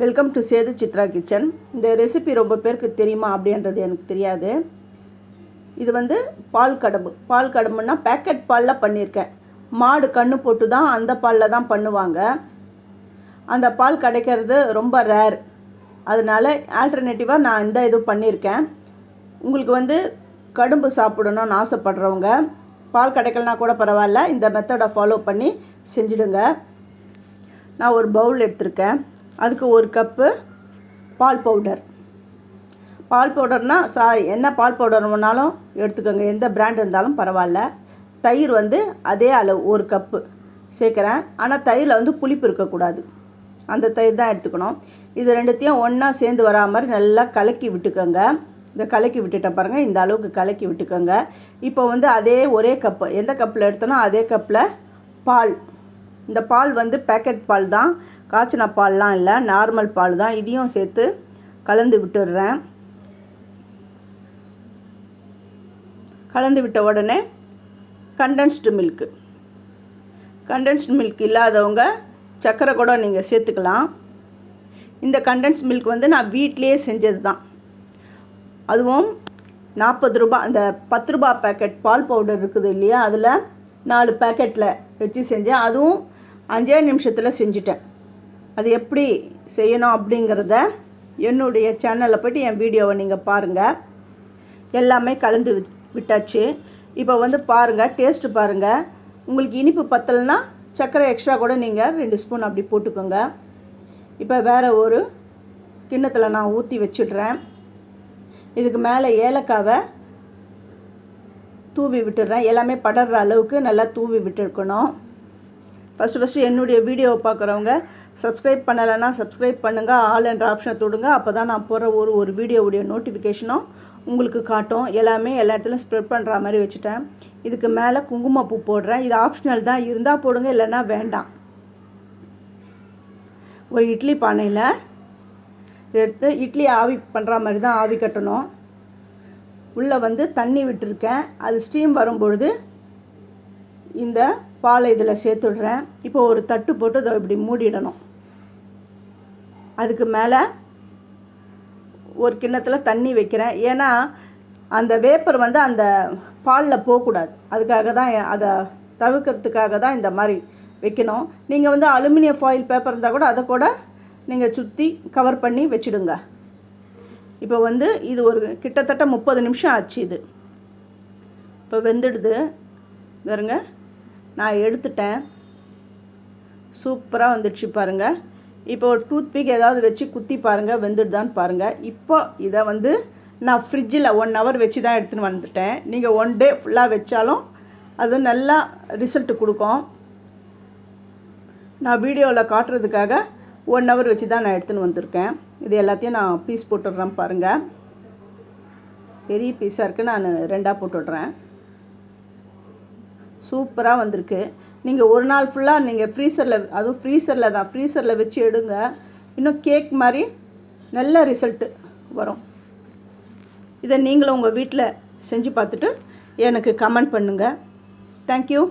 Welcome to Sethu Chitra kitchen இந்த recipe ரொம்ப பேருக்கு தெரியுமா அப்படின்றது எனக்கு தெரியாது. இது வந்து பால் கடம்பு. பால் கடம்புன்னா பேக்கெட் பாலில் பண்ணியிருக்கேன் மாடு கண்ணு போட்டு தான் அந்த பாலில் தான் பண்ணுவாங்க. அந்த பால் கிடைக்கிறது ரொம்ப ரேர் அதனால் ஆல்டர்னேட்டிவாக நான் இந்த இது பண்ணியிருக்கேன் உங்களுக்கு வந்து கடும்பு சாப்பிடணும்னு ஆசைப்படுறவங்க பால் கிடைக்கலனா கூட பரவாயில்ல. இந்த மெத்தடை ஃபாலோ பண்ணி செஞ்சிடுங்க. நான் ஒரு பவுல் எடுத்திருக்கேன். அதுக்கு ஒரு கப்பு பால் பவுடர். பால் பவுடர்னால் சா என்ன பால் பவுடர் வேணாலும் எடுத்துக்கோங்க. எந்த பிராண்ட் இருந்தாலும் பரவாயில்ல. தயிர் வந்து அதே அளவு ஒரு கப்பு சேர்க்குறேன். ஆனால் தயிரில் வந்து புளிப்பு இருக்கக்கூடாது. அந்த தயிர் தான் எடுத்துக்கணும். இது ரெண்டுத்தையும் ஒன்றா சேர்ந்து வரா மாதிரி நல்லா கலக்கி விட்டுக்கோங்க. இந்த கலக்கி விட்டுட்டேன் பாருங்கள் இந்த அளவுக்கு கலக்கி விட்டுக்கோங்க. இப்போ வந்து அதே ஒரே கப்பு. எந்த கப்பில் எடுத்தனோ அதே கப்பில் பால். இந்த பால் வந்து பேக்கெட் பால் தான். காய்ச்சின பால்லாம் இல்லை நார்மல் பால் தான் இதையும் சேர்த்து கலந்து விட்டுடுறேன். கலந்து விட்ட உடனே கண்டென்ஸ்டு மில்க்கு கண்டென்ஸ்டு மில்க் இல்லாதவங்க சர்க்கரை கூட நீங்கள் சேர்த்துக்கலாம். இந்த கண்டென்ஸ் மில்க் வந்து நான் வீட்டிலேயே செஞ்சது தான் அதுவும் நாற்பது ரூபா அந்த பத்து ரூபா பேக்கெட் பால் பவுடர் இருக்குது இல்லையா அதில் நாலு பேக்கெட்டில் வச்சு செஞ்சேன். அதுவும் அஞ்சே நிமிஷத்தில் செஞ்சுட்டேன். அது எப்படி செய்யணும் அப்படிங்கிறத என்னுடைய சேனலில் போய்ட்டு என் வீடியோவை நீங்கள் பாருங்கள் எல்லாமே கலந்து விட்டாச்சு. இப்போ வந்து பாருங்கள் டேஸ்ட்டு பாருங்கள் உங்களுக்கு இனிப்பு பத்தலைன்னா சர்க்கரை எக்ஸ்ட்ரா கூட நீங்கள் ரெண்டு ஸ்பூன் அப்படி போட்டுக்கோங்க. இப்போ வேறு ஒரு கிண்ணத்தில் நான் ஊற்றி வச்சிடுறேன். இதுக்கு மேலே ஏலக்காவை தூவி விட்டுடுறேன். எல்லாமே படர்ற அளவுக்கு நல்லா தூவி விட்டுருக்கணும் ஃபஸ்ட்டு ஃபஸ்ட்டு என்னுடைய வீடியோவை பார்க்குறவங்க சப்ஸ்கிரைப் பண்ணலைன்னா சப்ஸ்கிரைப் பண்ணுங்கள் ஆல் என்ற ஆப்ஷனை தொடுங்க. அப்போ தான் நான் போகிற ஒரு ஒரு வீடியோவுடைய நோட்டிஃபிகேஷனும் உங்களுக்கு காட்டும். எல்லாமே எல்லா இடத்துலையும் ஸ்ப்ரெட் பண்ணுற மாதிரி வச்சுட்டேன். இதுக்கு மேலே குங்குமப்பூ போடுறேன். இது ஆப்ஷனல் தான். இருந்தால் போடுங்க இல்லைன்னா வேண்டாம். ஒரு இட்லி பானையில் எடுத்து இட்லி ஆவி பண்ணுற மாதிரி தான் ஆவி கட்டணும். உள்ளே வந்து தண்ணி விட்டுருக்கேன். அது ஸ்டீம் வரும்பொழுது இந்த பாலை இதில் சேர்த்துடுறேன். இப்போ ஒரு தட்டு போட்டு அதை இப்படி மூடிடணும். அதுக்கு மேலே ஒரு கிண்ணத்தில் தண்ணி வைக்கிறேன். ஏன்னா அந்த வேப்பர் வந்து அந்த பாலில் போகக்கூடாது. அதுக்காக தான் அதை தவிர்க்கிறதுக்காக தான் இந்த மாதிரி வைக்கணும். நீங்கள் வந்து அலுமினியம் ஃபாயில் பேப்பர் இருந்தால் கூட அதை கூட நீங்கள் சுற்றி கவர் பண்ணி வச்சுடுங்க. இப்போ வந்து இது ஒரு கிட்டத்தட்ட முப்பது நிமிஷம் ஆச்சு இது. இப்போ வெந்துடுது. பாருங்கள் நான் எடுத்துட்டேன். சூப்பராக வந்துடுச்சு பாருங்கள் இப்போ ஒரு டூத்பிக் ஏதாவது வச்சு குத்தி பாருங்கள் வெந்துடுதான்னு பாருங்கள் இப்போ இதை வந்து நான் ஃப்ரிட்ஜில் ஒன் ஹவர் வச்சு தான் எடுத்துன்னு வந்துட்டேன். நீங்கள் ஒன் டே ஃபுல்லாக வச்சாலும் அது நல்லா ரிசல்ட் கொடுக்கும். நான் வீடியோவில் காட்டுறதுக்காக ஒன் ஹவர் வச்சு தான் நான் எடுத்துன்னு வந்திருக்கேன். இது எல்லாத்தையும் நான் பீஸ் போட்டுடுறேன் பாருங்கள் பெரிய பீஸாக இருக்குது நான் ரெண்டாக போட்டுடுறேன். சூப்பராக வந்திருக்கு. நீங்கள் ஒரு நாள் ஃபுல்லாக நீங்கள் ஃப்ரீசரில் அதுவும் ஃப்ரீசரில் தான் ஃப்ரீசரில் வச்சு எடுங்க. இன்னும் கேக் மாதிரி நல்ல ரிசல்ட்டு வரும். இதை நீங்களும் உங்கள் வீட்டில் செஞ்சு பார்த்துட்டு எனக்கு கமெண்ட் பண்ணுங்கள் தேங்க்யூ